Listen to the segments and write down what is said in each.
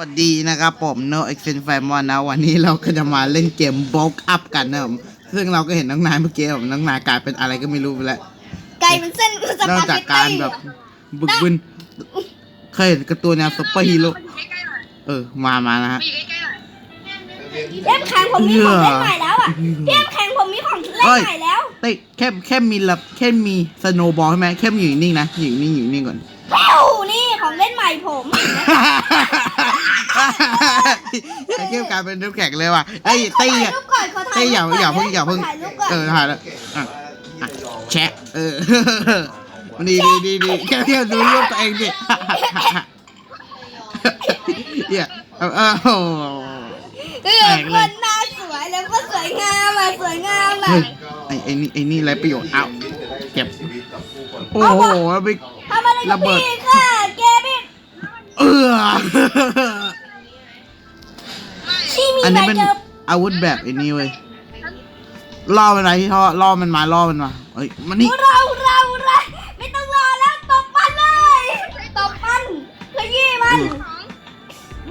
สวัสดีนะครับผม No e x t e n f a m o n นะวันนี้เราก็จะมาเล่นเกม b o k Up กันนะผมซึ่งเราก็เห็นน้องนายเมื่อกี้ผมน้องนายกลายเป็นอะไรก็ไม่รู้ไปแล้วไก่เป็นเส้นสนอกปาเกจากตการตี้แบบบึกบึนเคยเห็นการ์ตูนแนวซุปเปอร์ฮีโร่เออมามานะฮะเล่มแข็งผมมีของเล่นใหม่แล้วอะพี่เล่มแข็งผมมีของเล่นใหม่แล้วเต้ยแค่แค่มีละแค่มีสโนบอลใช่ไหมแค่อยู่นิ่งๆนะอยู่นิ่งอยู่นิ่งก่อน แป้วนี่ของเล่นใหม่ผมไอ้เกมกลายเป็นน้ำแข็งเลยว่ะไอ้ยเต้ยถ่ายอะรูปก่อนขอถ่าเต้ยยอย่ารูปก่นอย่าเพิ่งอย่าเพิ่ง ถ่ายรูปก่อนเออถ่ายแล้วอะอะแชะเออดีดีดีดีแค่เที่ยวดูรูปตัวเองดิเหี้ยเอาเอาโอ้โหเออแปลกคเลย นหน้าสวยแล้วก็สวยงามอะสวยงามอะเฮ้ยไอ้ไอ้นี่ไอ้นี่ไรประโยชน์เอาเก็บ โอ้โหแล้วไปทำ อะไรกัระบเบิด พี่ค่ะเกมิดเออที่มีอันใบนี้เป็นเจออาวุธแบบไอ้นี่เว้ยล่อมันมาที่ท่อล่อมันมาล่อมันมาเฮ้ยมันนี่เราเราเราไม่ต้องรอแล้วตบมันเลยตบมันขยี้มัน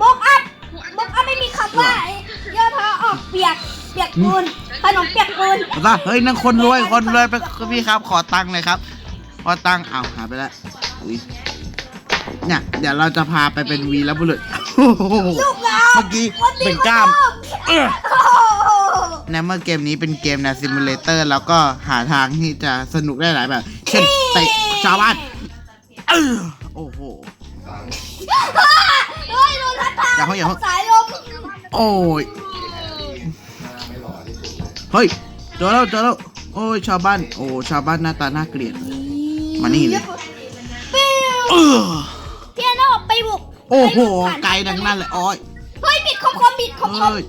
บกอัพบกอัพไม่มีคำว่าย่อเท้าออกเปียกเปียกปูนขนมเปียกปูนเอาซะเฮ้ยนั่นคนรวยคนรวยไปพี่ครับ ขอตังค์หน่อยครับ ขอตังค์เอาหายไปแล้วอุ้ย เนี่ยเดี๋ยวเราจะพาไปเป็นวีรบุรุษโอ้โหลูกเราเมื่อกี้วันนี้เป็นกล้ามเออในเมื่อเกมนี้เป็นเกมแนวซิมูเลเตอร์แล้วก็หาทางที่จะสนุกได้หลายแบบ เช่นเตะชาวบ้านเออโอ้โห เฮ้ยโดนทัดทางอย่าเพิ่งอย่าเพิ่งสายลมโอ้ย เฮ้ยเจอแล้วเจอแล้วโอ้ยชาวบ้าน โอ้ชาวบ้านหน้าตาน่าเกลียด มานี่เลยปิ้ว เออพี่แอนออไปบุกโอ้โห ไกลดังนั้นเลยอ้อยเฮ้ยบิดคมคมบิดคมคมเฮ้ย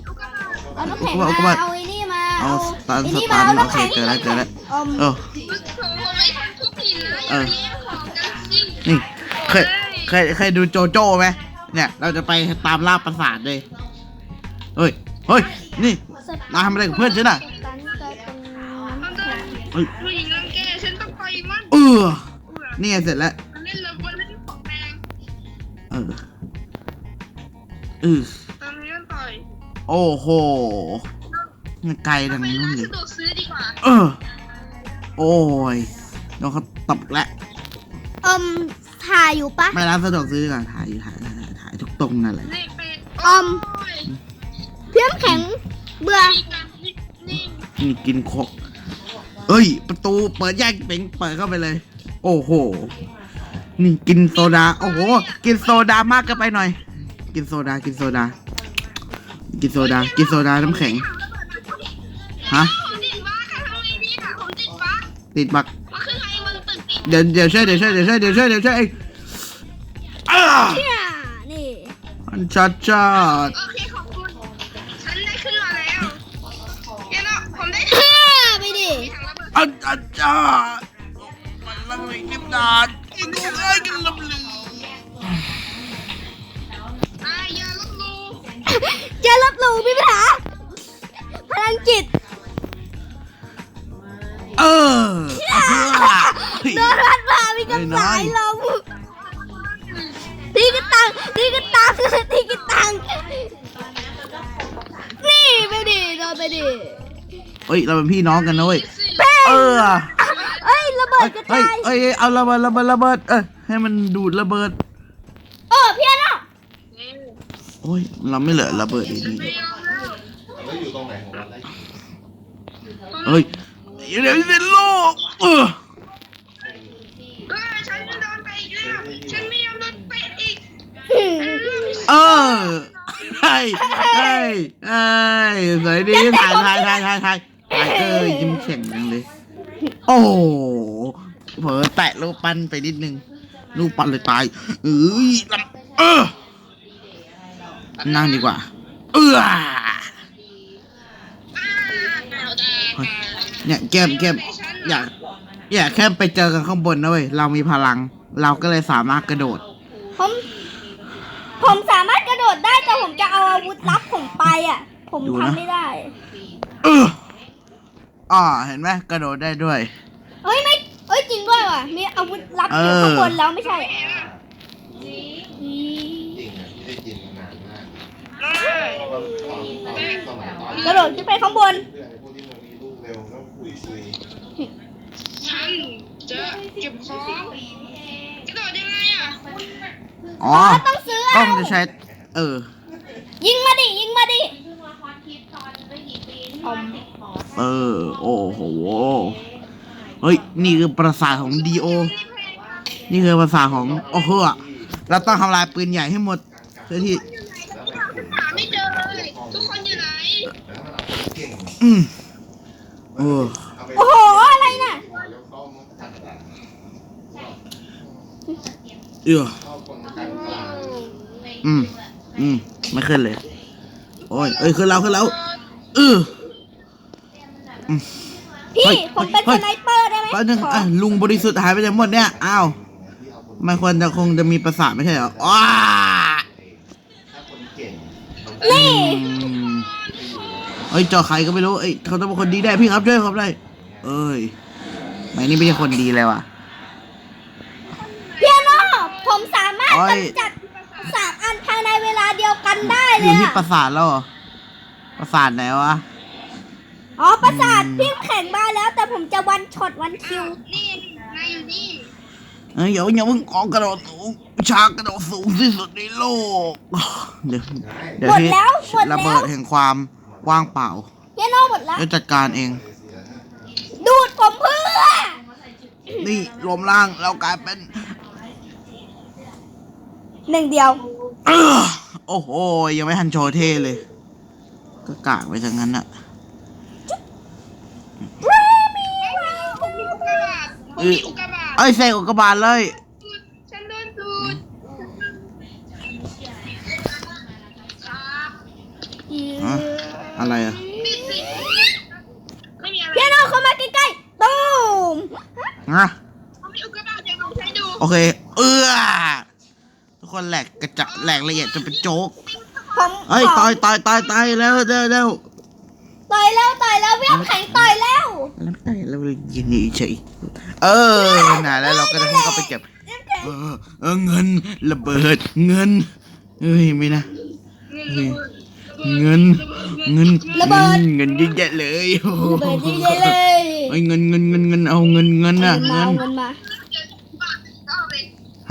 เอาน้ำแข็งเอามาเอาเอาไอ้นี่มาเอาสตันสตัมานเอาโอน้ำเคแข็งเจอแล้วเจอแล้วอมเออเออนี่เคยเคยเคยดูโจโจ้ไหมเนี่ยเราจะไปตามล่าปราสาทเลยเฮ้ยเฮ้ยนี่นายทำอะไรกับเพื่อนฉันอะตันกลายเป็นเฮ้ยผู้หญิงรังแกฉันต้องไปมันเออนี่ไงเสร็จแล้วเล่นเลยวันเล่นของแดงเออเออตอนนี้ก็ต่อยโอ้โหมันไกลดังไปนู้นร้านเลสะยดวกซื้อดีกว่าเออ โอ้ยโดนเขาตบแล้วอมถ่ายอยู่ปะ ไม่ร้านสะดวกซื้อดีกว่อนถ่ายอยู่ถ่ายถ่ายถ่ายถ่ายทุกตรงนั่นแหละ นี่เป็นอมเพี้ยมแข็งเบื่อมีการนี่นี่นี่กินโคกเอ้ย ประตูเปิดแยกเป่งเปิดเข้าไปเลย โอ้โห นี่กินโซดา โอ้โห กินโซดามากเกินไปหน่อย กินโซดา กินโซดา กินโซดา กินโซดา น้ำแข็ง ฮะ ผมติดบ้าค่ะทำไงดีค่ะผมติดบ้าติดบักมาขึ้นไงมึงตึกติดเดี๋ยวเดี๋ยวช่วยเดี๋ยวช่วยเดี๋ยวช่วยเดี๋ยวช่วยเดี๋ยวช่วยเองอ้าเนี่ยนี่มันชัดชัดโอเคขอบคุณ ฉันได้ขึ้นมาแล้วเดี๋ยวนะผมได้ฮ่าไปดิมีถังระเบิด อันอันจ้ามันละเลยนิดนานกินกู ได้กินลำลืออ่าอย่าลบหลู่จะลบหลู่มีปัญหาพลังจิตเออโดนพัดมามีกระสายลมตีกระตังตีกระตังตีกระตังนี่ไปดิโดนไปดิ เฮ้ยเราเป็นพี่น้องกันนะเว้ยเป้เออเอ้ยระเบิดกระเฮ้ยจายเฮ้ยเอาระเบิดระเบิดระเบิดเออให้มันดูดระเบิด เออเพี้ยนอะโอ้ยเราไม่เหลือระเบิดอีกนี่ไม่เอาแล้วแล้วอยู่ตรงไหนของวัดไร่เฮ้ยเดี๋ยวเป็นโลกเออเออฉันโดนไปอีกแล้ว ฉันไม่ยอมโดนเตะอีกเออเฮ้ยเฮ้ยเฮ้ยสวยดีถ่ายถ่ายถ่ายถ่ายถ่ายถ่ายเอ้ยยิ้มแฉ่งจังเลย โอ้โหเผลอแตะรูปปั้นไปนิดนึงรูปปั้นเลยตายเอ้ยลำเออนั่งดีกว่า เอออ้าวแดงเนี่ยแก้มแก้มอยากอยากแค่ไปเจอกันข้างบนนะเว้ยเรามีพลัง เราก็เลยสามารถกระโดด ผม ผมสามารถกระโดดได้แต่ผมจะเอาอาวุธลับผมไปอะ ผมทำไม่ได้ เออ อ่าเห็นไหมกระโดดได้ด้วยเฮ้ยไม่เอ้ยจริงด้วยว่ะ มีอาวุธลับอยู่เออข้างบนแล้วไม่ใช่เห็นอะจริงอะไม่ได้กินมานานมากอนตอนตอนสมัยตอนกระโดดขึ้นไปข้างบน เพื่อนไอ้พวกที่มันมีลูกเร็วแล้วคุยคุยฉันจะเก็บของกระโดดยังไงอะอ๋ออ๋อต้องซื้อกล้อเอางจะใช้ เออ ยิงมาดิ ยิงมาดิอม เออ โอ้โห เฮ้ย นี่คือประสาทของดีโอ นี่คือประสาทของ โอ้โหอะเราต้องทำลายปืนใหญ่ให้หมดเพื่อที่หาไม่เจอเลยทุกคนอยู่ไหนแล้วมันเอาเก่งอืมโอ้เอาไปโอ้โห อะไรน่ะแล้วก็มันตัดอะเออเข้าคนกลางกลางอืม อืม ไม่ขึ้นเลย โอ้ย เอ้ย ขึ้นแล้ว ขึ้นแล้ว เอออืม พี่เฮ้ยผมเป็นเฮ้สยไนเปอร์ได้ไหมแป๊บนึงขออะลุงบริสุทธิ์หายไปจากหมดเนี่ย อ้าวที่เอาคนมันควรจะคงจะมีประสาทไม่ใช่เหรอว้าถ้าคนเก่งนี่ อืมเอ้ยเจอใครก็ไม่รู้เอ้ยเขาต้องเป็นคนดีได้พี่ครับช่วยเขาได้ เอ้ยไม่นี่ไม่ใช่คนดีเลยว่ะ เพียโนผมสามารถโอ้ย กำจัดสามอันภายในเวลาเดียวกันได้อเลยู่ยที่อะประสาทแล้วเหรอประสาทไหนวะอ๋อ ประสาทอืมพี่แข่งมาแล้ว แต่ผมจะวันช็อตวันคิว นี่นายอยู่นี่เอ้ยอย่าอย่าเพิ่งออกกระโดดสูงชากกระโดดสูงที่สุดในโลก เดี๋ยวเดี๋ยวหมดที่แล้วหมดแล้ว ระเบิดแห่งความว่างเปล่าเพียโนหมดแล้วจะจัดการเอง ดูดผมเพื่อ นี่รวมร่างเรากลายเป็น หนึ่งเดียว เออโอ้โห ยังไม่ทันโชว์เท่เลย ก็กากไปจากนั้นอะ ผมมีอุกกาบาตผมมีอุกกาบาตเอ้ยเซกอุกกาบาตเลย ฉันโดนดูดครับฮะอะไรอะนี่สิไม่มีอะไรเพียโนเข้ามาใกล้ๆตูมงะเขามีอุกกาบาตเดี๋ยวผมใช้ดูโอเค เอ้อทุกคนแหลกกระจะแหลกละเอียดจนเป็นโจ๊กผมเอ้ย ต่อยต่อยต่อยต่อยแล้วเร็วเร็ว ต่อยแล้วต่อยแล้วเวียบแข็งต่อยแล้วแล้วต่อยแล้วยินดีเฉยเออน่ะแล้วเราก็จะเข้าไปเก็บเออเออเงินระเบิดเงินเอ้ยไม่นะเฮ้ยเงินเงินระเบิดเงินเยอะแยะเลยโอ้โหระเบิดดีๆเลยเอ้ยเงินเงินเงินเงินเอาเงินเงินเอาน่ะเงินมาเงินเอาเงินมาเดี๋ยวบาทก็เอาไป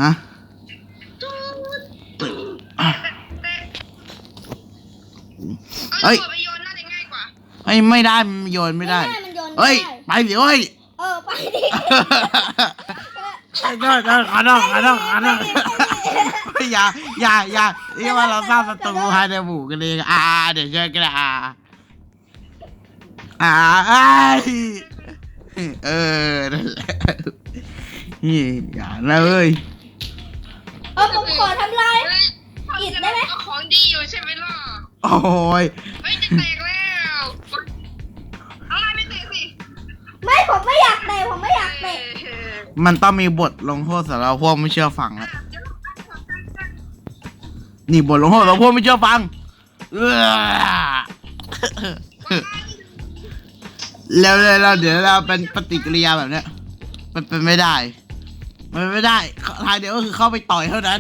ฮะดูดอะเอาระเบิดไปโย เฮ้ยไม่ได้มันโยนไม่ได้มันโยนไม่เฮ้ยได้ไปสิเฮ้ยเออไปดิได้ได้ขอโทษขอโทษขอโทษเฮ้ยอย่าอย่าอย่าเรียกว่าเราสร้างศัตรูภายในหมู่กันเองอ่าเดี๋ยวช่วยกันนะอ่าอ่าไอ้เออนั่นแหละนี่อย่านะเอ้ยเออผมขอทำลายเฮ้ยอิดได้ไหม เอาของดีอยู่ใช่ไหมล่ะโอ้ย เฮ้ยจะแตกแล้ว ผมไม่อยากเตะผมไม่อยากเตะมันต้องมีบทลงโทษสำหรับพวกไม่เชื่อฟังแล้วนี่บทลงโทษสำหรับพวกไม่เชื่อฟังเออแล้วแล้วเดี๋ยวเราเป็นปฏิกิริยาแบบเนี้ยมันเป็นไม่ได้ มันเป็นไม่ได้ทางเดียวก็คือเข้าไปต่อยเท่านั้น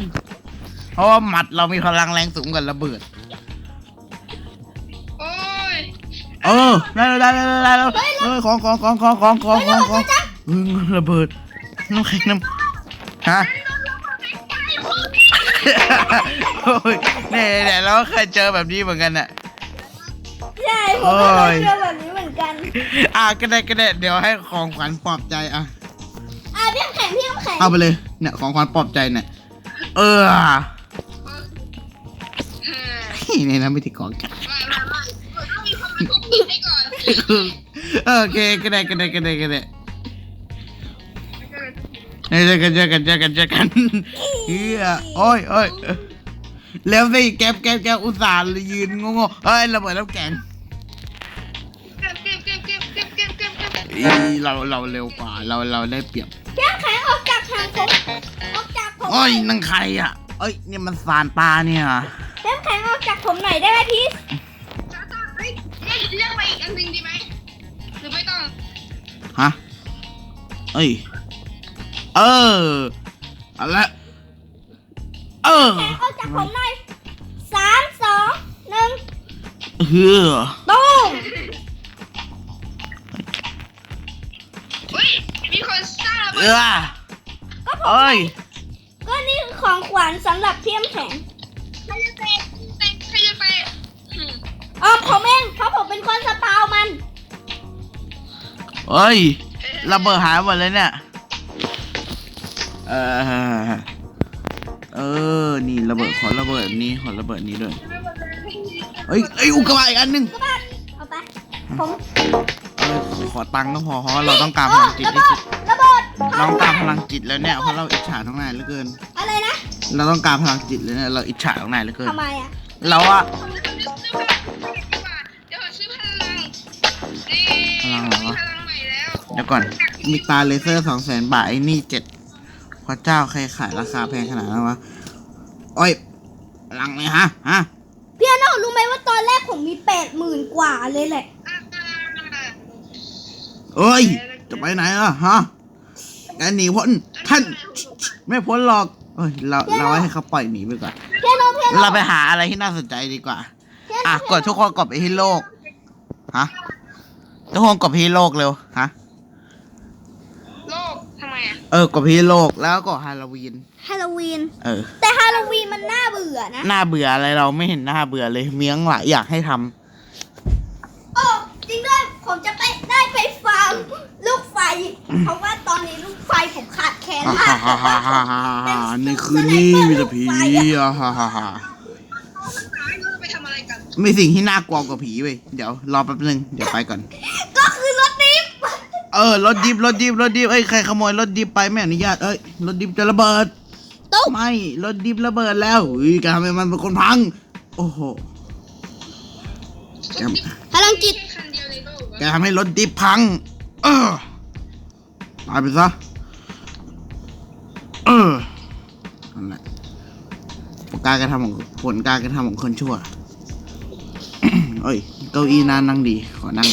เพราะว่าหมัดเรามีพลังแรงสูงกว่าระเบิด เออได้แล้วได้แล้วได้แล้วเออของของของของของของของของเออระเบิดน้ำแข็งน้ำฮะโอ้ยเนี่ยเนี่ยเราก็เคยเจอแบบนี้เหมือนกันน่ะ ใช่ผมก็เคยเจอแบบนี้เหมือนกัน อะก็ได้ก็ได้เดี๋ยวให้ของขวัญปลอบใจอะอะพี่น้ำแข็งพี่น้ำแข็งเอาไปเลยเนี่ยของขวัญปลอบใจเนี่ยเออนี่นะไม่ติดของกัน โอเคกันให้ก่อนโอเคก็ได้ก็ได้ก็ได้ก็ได้เจอกันเจอกันเจอกันเจอกันเฮียโอ้ยโอ้ยแล้วสิแก๊บแก๊บแก๊บอุตส่าห์ยืนงงๆเอ้ยระเบิดน้ำแข็งเก็บเก็บเก็บเก็บเก็บเก็บเก็บเก็บอีเราเราเร็วกว่าเราเราได้เปรียบพี่น้ำแข็งออกจากทางผมออกจากผมโอ้ยนั่งใครอะเอ้ยเนี่ยมันสารปลาเนี่ยพี่น้ำแข็งออกจากผมหน่อยได้ไหมพี่ เรียกเรียกไปอีกอันหนึ่งดีไหมหรือไม่ต้องฮะเอ้ย เออเอาละเออแข็งออกจากผมหน่อยสามสองหนึ่งเฮือตุ้มเฮ้ยมีคนสร้างระเอเบิดอเอ้ย ก็นี่คือของขวัญสำหรับเพียมแข็งใครจะเตะเอ๋อผมเองเพราะผมเป็นคนสปาวมัน เอ้ยระเบิดหายหมดเลยเนี่ยเออเออ นี่ระเบิดขอระเบิดนี้ขอระเบิดนี้ด้วยเอ้ยเอ้ยอุกกาบาตอีกอันหนึงก็บ้านเอาไป ผมเออขอตังค์ก็พอเพราะว่าเราต้องการพลังจิตระที่เบิสุดดระเบิดเราต้องการพลังจิตแล้วเนี่ยเพราะเราอิจฉาท้องนายเหลือเกิน อะไรนะ เราต้องการพลังจิตแล้วเนี่ยเราอิจฉาท้องนายเหลือเกินทำไมอะเราอะ ดี๋ยวก่อน มีตาเลเซอร์สองแสนบาทไอ้นี่เจ็ดพระเจ้าใครขายราคาแพงขนาดนั้นวะ โอ้ยพลังเลยฮะ ฮะ พี่อโนรู้ไหมว่าตอนแรกผมมีแปดหมื่นกว่าเลยแหละอ่าเอ้ย จะไปไหนอะฮะแกหนีพ้น ท่าน ไม่พ้นหรอกเอ้ย เรา เราให้เขาปล่อยหนีไปก่อน พี่อโนพี่อโนเราไปหาอะไรที่น่าสนใจดีกว่าพี่อโนอะกดทุกคนกดไปที่โลก ฮะ ทุกคนกดไปที่โลกเร็ว ฮะ โลกทำไมอะ เออกดไปที่โลกแล้วก็ฮาโลวีน ฮาโลวีน เออ แต่ฮาโลวีนมันน่าเบื่อนะน่าเบื่ออะไรเราไม่เห็นน่าเบื่อเลยเมียงหลายอยากให้ทำโอ้จริงด้วยผมจะไปได้ไปฟาร์มลูกไฟ เพราะว่าตอนนี้ลูกไฟผมขาดแคลนมาก ในคืนนี้มีแต่ผีอะฮ่าฮ่าฮ่าเราไปทำอะไรกันมีสิ่งที่น่ากลัวกว่าผีเว้ยเดี๋ยวรอแป๊บนึงเดี๋ยวไปก่อน เออรถดิบรถดิบรถดิบเอ้ยใครขโมยรถดิบไปไม่อนุญาตเอ้ยรถดิบจะระเบิดตุ๊บไม่รถดิบระเบิดแล้วอุ้ยแกทำให้มันเป็นคนพัง โอ้โหแกพลังจิตแค่คันเดียวในโลกแกทำให้รถดิบพัง เออตายไปซะเออนั่นแหละผลการกระทำของผลการกระทำของคนชั่วเอ้ยเก้าอี้น่านั่งดีขอนั่ง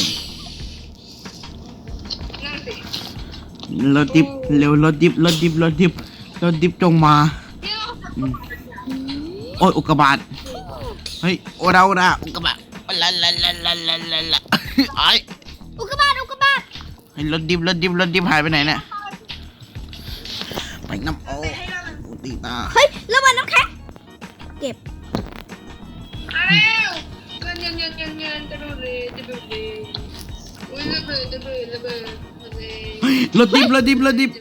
รถดิบเร็วรถดิบรถดิบรถดิบรถดิบจงมาเดี๋ยวโอ้ยอุกกาบาตเฮ้ยโอราโอราอุกกาบาตลาลาลาลาลาลาลาไอ้อุกกาบาตอุกกาบาตเฮ้ยรถดิบรถดิบรถดิบหายไปไหนเนี่ย รถดิบรถดิบรถดิบ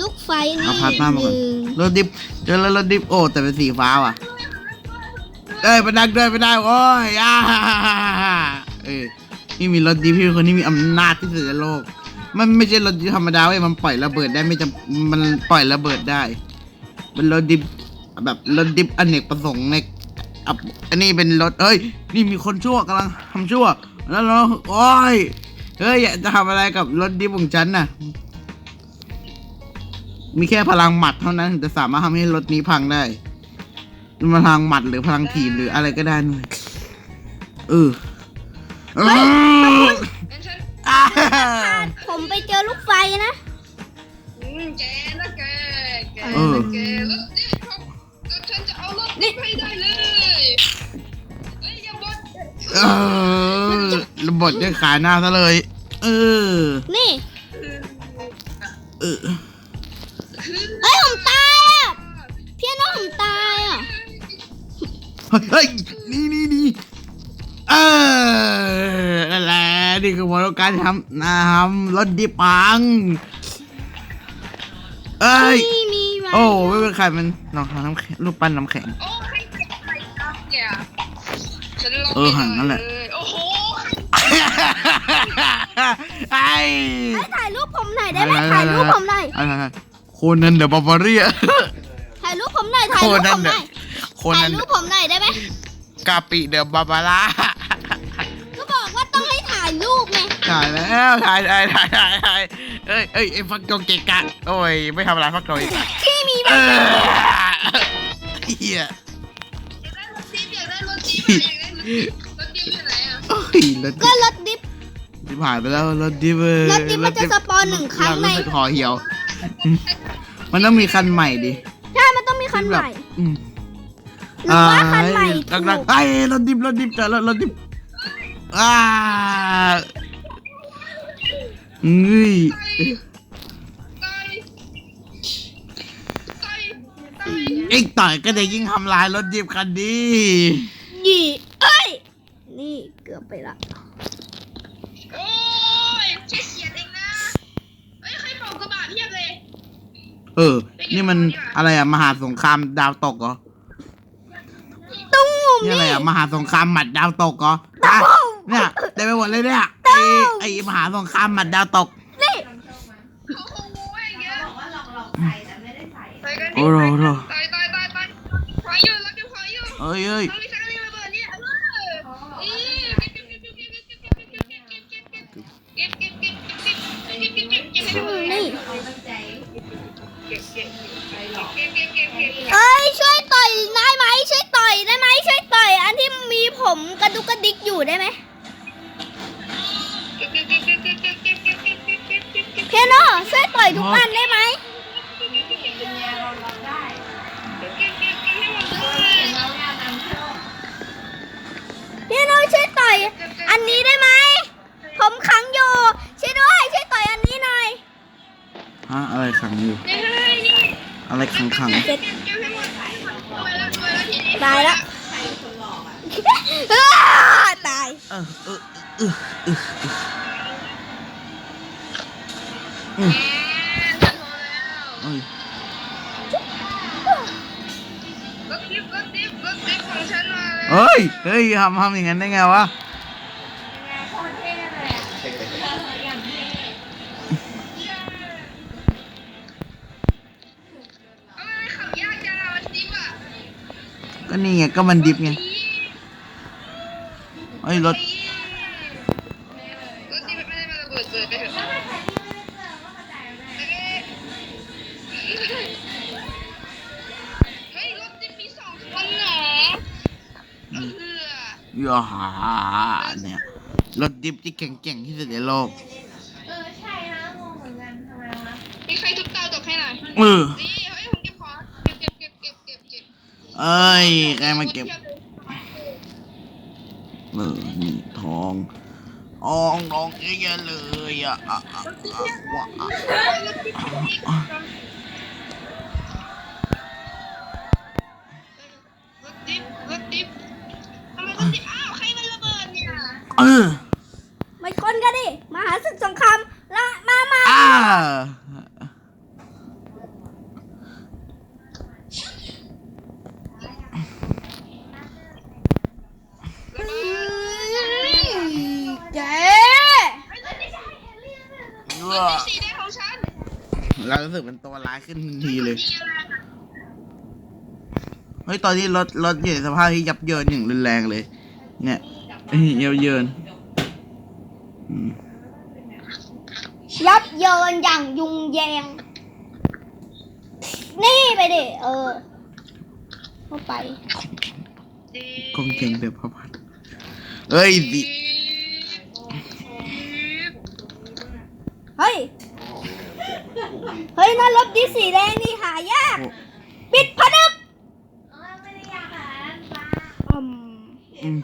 ลูกไฟนี่เอาพัดมามาก่อนหนึ่งรถดิบเจอแล้วรถดิบโอ้แต่เป็นสีฟ้าว่ะเอ้ยไปดักด้วยไปได้โอ้ยอ่าเอ้ยนี่มีรถดิบพี่เป็นคนที่มีอำนาจที่สุดในโลก มันไม่ใช่รถดิบธรรมดาเว้ยมันปล่อยระเบิดได้ไม่จำมันปล่อยระเบิดได้เป็นรถดิบแบบรถดิบอเนกประสงค์ในอับอันนี้เป็นรถเอ้ย นี่มีคนชั่วกำลังทำชั่ว แล้วเราโอ้ย เฮ้ยอยากจะทำอะไรกับรถดิบของฉันน่ะ มีแค่พลังหมัดเท่านั้นถึงจะสามารถทำให้รถนี้พังได้ พลังหมัดหรือพลังถีบหรืออะไรก็ได้นู่นเออเอองั้นฉันอ่าผมไปเจอลูกไฟนะ อืมแกนะแกแกเออแกรถดิบเขาก็ฉันจะเอารถดิบให้ได้เลยเฮ้ยอย่าบด เออ ระบดจะขายหน้าซะเลย เออ นี่เออ เอ้ยผมตายอะพี่อโนผมตายอะเฮ้ย นี่นี่นี่เออนั่นแหละนี่คือผลของการทำน้ำรถดิบปัง เอ้ย นี่มีไว้โอ้ไม่เป็นใครมันน้องน้ำแข็งรูปปั้นน้ำแข็ง โอ้ใครเก็บไปครับเนี่ยฉันลงเออหันนั่นแหละเยโอ้โห ไอ้เอ้ยถ่ายรูปผมหน่อยได้ไหมถ่ายรูปผมหน่อยอะไรโคนันเดอะบาร์บาเรีย ถ่ายรูปผมหน่อยถ่ายโครูปนัผนมเดหอะน่อยโคถ่านัยนรูปผมหน่อยได้ไหมกาปิเดอะบาบาร่าก็บอกว่าต้องให้ถ่ายรูปไงถ่ายแล้วถ่ายถ่ายถ่ายถ่ายถ่ายเอ้ยเอ้ยไอ้ฟักโจงเกะกะโอ้ยไม่ทำอะไรฟักโจงเกะกะที่มีแบเอบ อเฮียอยากได้รถจี๊ปอยากได้รถจี๊ปอะอยากได้รถจี๊ป ยรถก็รถดิฟดิบหายไปแล้วรถดิบเออรถดิบมันจะสปอนหนึ่งครั้งในรู้สึกคอเหี่ยว มันต้องมีคันใหม่ดิใช่มันต้องมีคันใหม่อืมหรือว่าคันใหม่กำลังไอ้ยรถดิบรถดิบเจอแล้วรถดิบอ่าเงยตายตายตายอีกต่อยก็จะยิ่งทำลายรถดิบคันนี้นี่เอ้ย นี่เกือบไปละโอ้ยแค่เขียนเองนะเอ้ยใครเป่ากระบะเพียบเลย เออ นี่มันอะไรอะมหาสงครามดาวตกเหรอ ตุ้มนี่อะไรนี่อะมหาสงครามหมัดดาวตกเหรออะเนี่ยเต็มไปหมดเลยเนี่ยไอไอมหาสงครามหมัดดาวตก นี่เขาคงงูอย่างเงี้ยไปกันดิโอ้โหโอ้โหตายตายตายตายขออยู่รับอยู่ขออยู่เอ้ยเอ้ยต้องมีสักนิดระเบิ เอ้ยช่วยต่อยได้ไหมช่วยต่อยได้ไหมช่วยต่อย อันที่มีผมกระดุกกระดิกอยู่ได้ไหมเพโนช่วยต่อยทุกอันได้ไหมเพโนช่วยต่อย อันนี้ได้ไหมผมขังอยู่ช่วยด้วยช่วยต่อยอันนี้หน่อยฮะอะไรขังอยู่ อะไรขังขัง ตายละตายเออเออเออเออเออเฮ้ย เฮ้ยทำทำอย่างนั้นได้ไงวะ ก็นี่ไงก็มันดิบไงเฮ้ยรถรถดิฟไม่ได้มาระเบิดเปิดไปเถอะเฮ้ยรถดิฟมีสองคนเหรอเอออย่าหาเนี่ยรถดิบที่เก่งๆที่สุดในโลกมีใครทุบเตาตกให้หน่อยเออ เอ้ย ใครมาเก็บเออนี่ทองทองทองเยอะเลยอะอะอะอะว้าอะรถดิฟรถดิฟทำไมรถดิฟอ้าวใครมันระเบิดเนี่ย เออ ไม่คนกันดิ มาหาศึกสงครามละมามา อ่า อืมเจ๊ รถดิฟสีแดงของฉัน เรารู้สึกเป็นตัวร้าย ขึ้นทันทีเลยดีอะไรอะเฮ้ย ตอนนี้รถรถอยู่ในสภาพที่ยับเยินอย่างรุนแรงเลย เนี่ยเอ้ยยับเยินอืมยับเยินอย่างยุงแยง นี่ไปดิเออ เข้าไปดีกองเก่งแบบพระพัดเฮ้ยดิ เฮ้ย เฮ้ยนั่นรถดิสีแดงนี่หายาก ปิดผนึกอืมอืม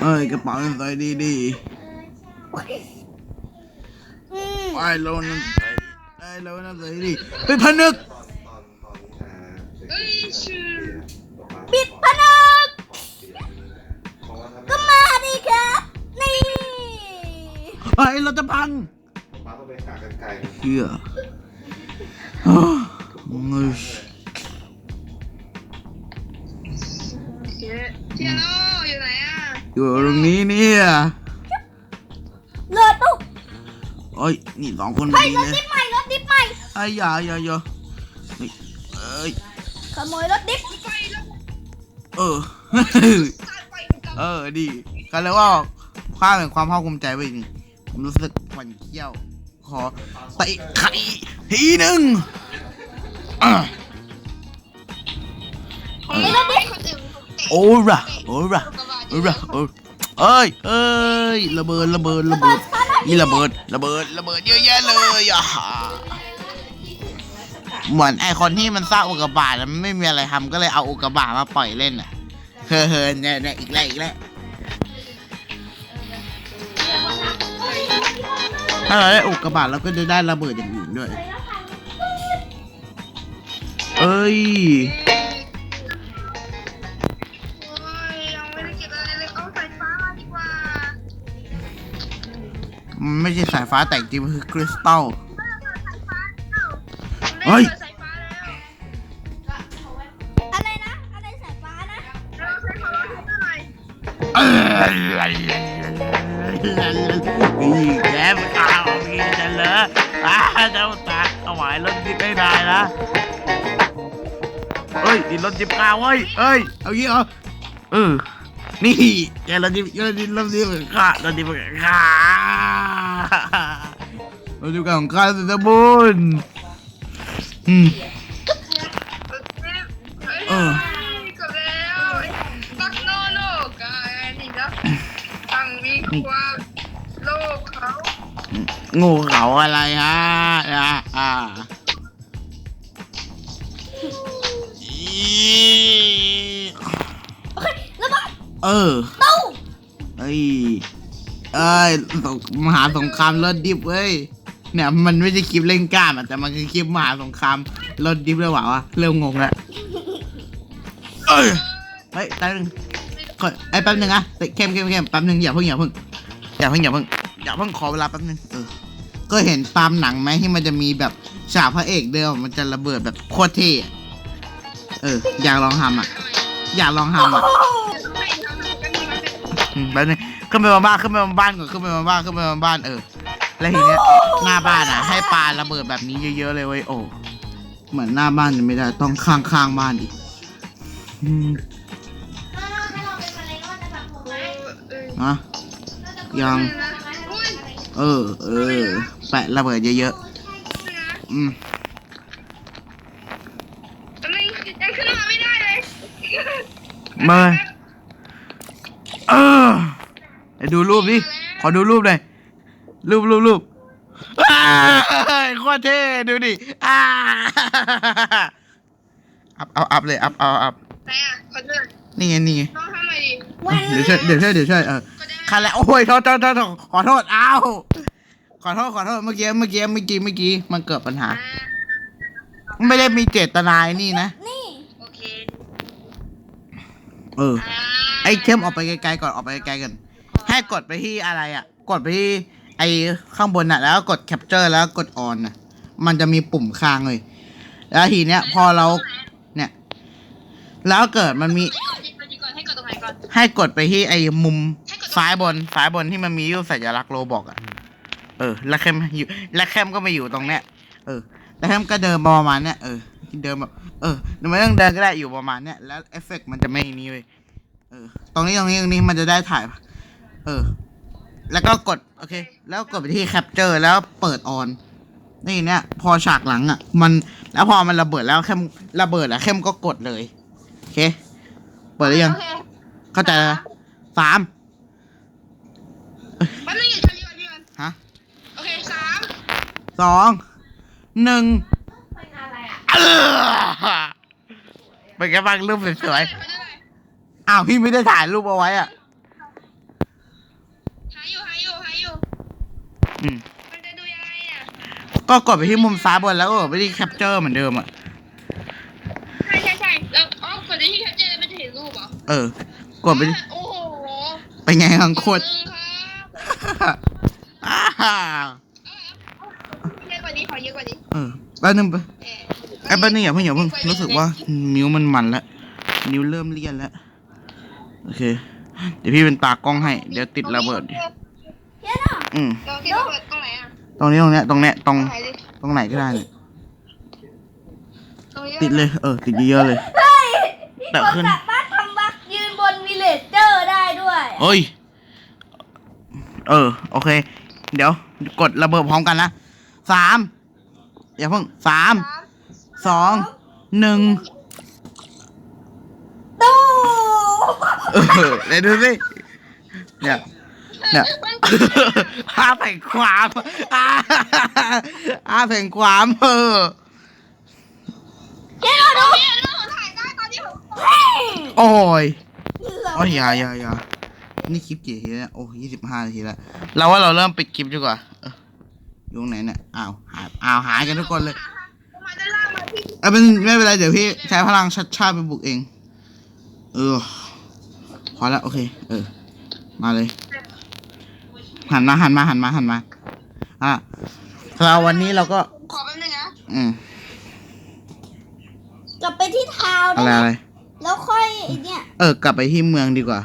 เอ้ยกระเป๋าใส่ดีดีอืมๆไอ้โลนั่นใส่ดีไอ้โลนั่นใส่ดีเป็นพนึกเฮ้ยชื่อปิดผนึก ก็มาดิครับ นี่เฮ้ยเราจะพังป้าก็ ไปหากันไกลเฮียอ้าวเงยเจ๊เทียโร่อยู่ไหนอะอยู่ตรงนี้เนี่ยเลือดปุ๊บเอ้ยนี่สองคนเฮ้ยนี้รถเลยดิบใหม่รถดิบใหม่ไอ้ยาอย่าอย่าเฮ้ยเอ้ยขโมยรถดิบไฟแล้วเออสายไฟกับเออดีกันเลยว่าข้าเป็นความภาคภูมิใจไว้ยนี่ผมรู้สึกหวั่นเขี้ยว ขอเตะไข่ทีหนึ่งอะของเราไม่คนอื่นผมเตะโอ้ระโอ้ระโอ้ระโอ้เอ้ยเอ้ยระเบิดระเบิดระเบิดนี่ระเบิดระเบิดระเบิดเยอะแยะเลยอะเหมือนไอคนที่มันสร้างอุกกาบาตแล้วมันไม่มีอะไรทำก็เลยเอาอุกกาบาตมาปล่อยเล่นอะเฮ้อเฮ้อเนี่ยเนี่ยอีกแล้วอีกแล้ว ถ้าเราได้อุกกาบาตเราก็จะได้ระเบิดอย่างอื่นด้วย เอ้ย โอ้ยยังไม่ได้เก็บอะไรเลยเอาสายฟ้ามาดีกว่ามันไม่ใช่สายฟ้าแต่จริงๆมันคือคริสตัล ไม่เอาสายฟ้าแล้วเฮ้ไม่ยเอาสายฟ้าแล้วอะไรนะ อะไรสายฟ้านะ เราใช้คำว่าทุกหน่อยเอ้ยนี่แกมข้าวมีจะเล อะอ่าเจ้าตาถวายรถจิ๊บไม่ได้นะเอ้ยนี่รถจิ๊บข้าวเว้ยเอ้ยเอางี้เหรอเออนี่แกรถจิ๊บรถจิ๊บรถจิ๊บข้ารถจิ๊บข้ารถจิ๊บของข้าสุดบุญอืมเออก็แล้วตักโน งูเขาอะไรฮะอ่าอ่าอีโอเคระเบิดเออตู้เอ้ยเอ้ยสงมหาสงครามรถดิบเว้ยเนี่ยมันไม่ใช่คลิปเล่นกล้ามอะแต่มันคือคลิปมหาสงครามรถดิบเลยหว่าวะเริ่มงงแล้วเอ้ยเฮ้ยแป๊บนึงขอไอ้ยแป๊บนึงอะเข้มเข้มเข้มแป๊บนึงอย่าเพิ่งอย่าเพิ่งอย่าเพิ่งอย่าเพิ่ง อย่าเพิ่งขอเวลาแป๊บนึงเออก็เห็นตามหนังไหมที่มันจะมีแบบฉากพระเอกเดินออกมันจะระเบิดแบบโคตรเท่อะเออ อยากลองทำอะ อยากลองทำอะโอ้โหไม่ทำให้กันนี่มันเป็นอืมแป๊บนึงขึ้นไปบนบ้านขึ้นไปบนบ้านก่อนขึ้นไปบนบ้านขึ้นไปบนบ้านเออ แล้วทีเนี้ยหน้าบ้านอะ ให้ปลาระเบิดแบบนี้เยอะๆเลยเว้ยโอ้เหมือนหน้าบ้านจะไม่ได้ต้องข้างข้างๆบ้านอีกอืมเออฮะยังอุ้ย เออ เออ แปะระเบิดเยอะๆ อืมตอนนี้ยังขึ้นมาไม่ได้เลยมาเออไอ้ดูรูปดิ ขอดูรูปหน่อย รูปรูปรูปอ้ายโคตรเท่ดูดิอ้าอัพเอาอัพเลย อัพเอาอัพไหนอะขอดูห น่อยนี่ไงนี่ไงต้องทำไงดีวันเดี๋ยวช่วยเดี๋ยวช่วยเดี๋ยวช่วยเออก็ได้คันแล้วโอ้ยโทษโทษโทษโทษขอโทษอ้าวขอโทษขอโทษเมื่อกี้เมื่อกี้เมื่อกี้เมื่อกี้มันเกิดปัญหา อ่าไม่ได้มีเจตนาไอ้นี่นะนี่โอเคเออ อ่าไอ้เข้มออกไปไกลๆก่อนออกไปไกลๆกันให้กดไปที่อะไรอะ กดไปที่ไอ้ข้างบนน่ะ แล้วกด capture แล้วกด on น่ะ มันจะมีปุ่มค้างเลย แล้วทีเนี้ยพอเราเนี่ย แล้วเกิดมันมีให้กดดีก่อน ให้กดตรงไหนก่อนให้กดไปที่ไอ้มุมซ้ายบนซ้ายบนที่มันมีรูปสัญลักษณ์โลบอกอะ เออ แล้วเข้มอยู่แล้วเข้มก็มาอยู่ตรงเนี้ย เออ แล้วเข้มก็เดินประมาณเนี้ย เออ เดินแบบ เออไม่ต้องเดินก็ได้อยู่ประมาณเนี้ย แล้วเอฟเฟกต์มันจะไม่นี่เว้ย เออ ตรงนี้ตรงนี้ตรงนี้มันจะได้ถ่าย เออ แล้วก็กด โอเค แล้วกดไปที่แคปเจอร์แล้วเปิดออนนี่เนี่ยพอฉากหลังอะ มันแล้วพอมันระเบิดแล้วเข้มระเบิดแล้วเข้มก็กดเลย โอเค เปิดหรือยังโอ เคเข้าใจแล้วสามแป๊บนึงอย่าชนดีก่อนดีก่อนฮะโอเคสามสองหนึ่งเออเป็นไงบ้างรูปสวยไปได้เลยๆอ้าวพี่ไม่ได้ถ่ายรูปเอาไว้อะ หาอยู่หาอยู่หาอยู่อืม มันจะดูยังไงอะก็กดไปที่มุมซ้ายบนแล้วก็กดไปที่แคปเจอร์เหมือนเดิมอะ ใช่ใช่ใช่แล้วอ๋อกดที่แคปเจอร์มันจะเห็นรูปเหรอเออ กดไปดิโอ้โหเป็นไงกังโคตรหนึ่งครับอ้าวเยอะกว่านี้ขอเยอะกว่านี้เออแป๊บนึงไปเออไอ้แป๊บนึงอย่าเพิ่งอย่าเพิ่งรู้สึกว่านิ้วมันมันแล้วนิ้วเริ่มเลี่ยนแล้วโอเค เดี๋ยวพี่เป็นตากล้องให้ เดี๋ยวติดระเบิดเฮียน่ะอืมเราติดระเบิดตรงไหนอะตรงนี้ตรงเนี้ยตรงเนี้ยตรงตรงไหนดิตรงไหนก็ได้เลยตรงนี้ติดเลย เออ ติดเยอะๆเลยเฮ้ยแต่คนขึ้น เฮ้ย เออ โอเค เดี๋ยว กดระเบิดพร้อมกันนะสามอย่าเพิ่งสามสองหนึ่งตู้เออเดี๋ยวดูสิเนี่ยเนี่ยห้าแห่งความห้าห้าแห่งความเออเจ๊เราดูเนี่ยเรื่องของถ่ายได้ตอนที่ผมเฮ้ยโอ้ยเราโอ้ยอย่าอย่าอย่า นี่คลิปกี่นาทีแล้วโอ้ยี่สิบห้านาทีแล้วเราว่าเราเริ่มปิดคลิปดีกว่าเอออยู่ตรงไหนเนี่ยอ้าวหายอ้าวหายกันทุกคนเลยมาด้านล่างมาที่เออเป็นไม่เป็นไรเดี๋ยวพี่ใช้พลังชัดชาติไปบุกเอง เออพอแล้วโอเค เออ มาเลย หันมาหันมาหันมาหันมาอะเราวันนี้เราก็ขอแป๊บนึงนะอืมกลับไปที่เท้าอะไรได้อะไรแล้วค่อยไอ้เนี่ย เออกลับไปที่เมืองดีกว่า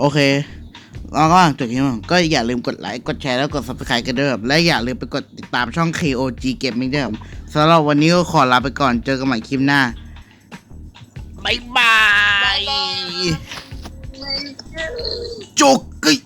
โอเคแล้วก็จบคลิปนี้ก็อย่าลืมกดไลค์ กดแชร์ แล้วกด subscribe กันด้วยครับและอย่าลืมไปกดติดตามช่อง KOG Gaming ด้วยครับสำหรับวันนี้ก็ขอลาไปก่อน เจอกันใหม่คลิปหน้า บ๊ายบายจุกกึย